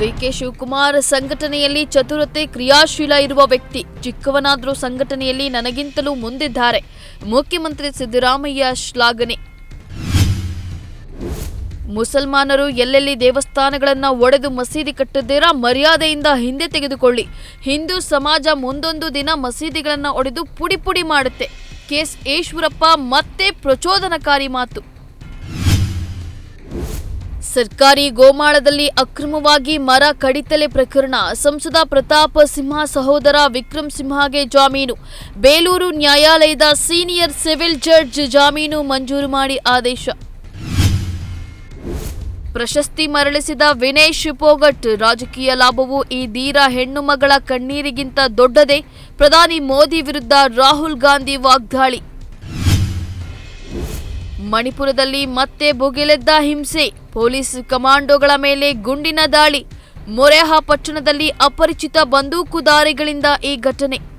DK Shivakumar, ಸಂಘಟನೆಯಲ್ಲಿ ಚತುರತೆ ಕ್ರಿಯಾಶೀಲ ಇರುವ ವ್ಯಕ್ತಿ. ಚಿಕ್ಕವನಾದರೂ ಸಂಘಟನೆಯಲ್ಲಿ ನನಗಿಂತಲೂ ಮುಂದಿದ್ದಾರೆ. ಮುಖ್ಯಮಂತ್ರಿ ಸಿದ್ದರಾಮಯ್ಯ ಶ್ಲಾಘನೆ. ಮುಸಲ್ಮಾನರು ಎಲ್ಲೆಲ್ಲಿ ದೇವಸ್ಥಾನಗಳನ್ನು ಒಡೆದು ಮಸೀದಿ ಕಟ್ಟಿದ್ದೀರಾ, ಮರ್ಯಾದೆಯಿಂದ ಹಿಂದೆ ತೆಗೆದುಕೊಳ್ಳಿ. ಹಿಂದೂ ಸಮಾಜ ಮುಂದೊಂದು ದಿನ ಮಸೀದಿಗಳನ್ನು ಒಡೆದು ಪುಡಿ ಪುಡಿ ಮಾಡುತ್ತೆ. ಕೆಎಸ್ ಈಶ್ವರಪ್ಪ ಮತ್ತೆ ಪ್ರಚೋದನಕಾರಿ ಮಾತು. ಸರ್ಕಾರಿ ಗೋಮಾಳದಲ್ಲಿ ಅಕ್ರಮವಾಗಿ ಮರ ಕಡಿತಲೆ ಪ್ರಕರಣ, ಸಂಸದ ಪ್ರತಾಪ ಸಿಂಹ ಸಹೋದರ ವಿಕ್ರಮ್ ಸಿಂಹಗೆ ಜಾಮೀನು, ಬೇಲೂರು ನ್ಯಾಯಾಲಯದ ಸೀನಿಯರ್ ಸಿವಿಲ್ ಜಡ್ಜ್ ಜಾಮೀನು ಮಂಜೂರು ಮಾಡಿ ಆದೇಶ. ಪ್ರಶಸ್ತಿ ಮರಳಿಸಿದ ವಿನೇಶ್ ಪೋಗಟ್, ರಾಜಕೀಯ ಲಾಭವು ಈ ಧೀರ ಹೆಣ್ಣು ಮಗಳ ಕಣ್ಣೀರಿಗಿಂತ ದೊಡ್ಡದೇ, ಪ್ರಧಾನಿ ಮೋದಿ ವಿರುದ್ಧ ರಾಹುಲ್ ಗಾಂಧಿ ವಾಗ್ದಾಳಿ. ಮಣಿಪುರದಲ್ಲಿ ಮತ್ತೆ ಭುಗಿಲೆದ್ದ ಹಿಂಸೆ. ಪೊಲೀಸ್ ಕಮಾಂಡೋಗಳ ಮೇಲೆ ಗುಂಡಿನ ದಾಳಿ. ಮೊರೆಹಾ ಪಟ್ಟಣದಲ್ಲಿ ಅಪರಿಚಿತ ಬಂದೂಕುದಾರಿಗಳಿಂದ ಈ ಘಟನೆ.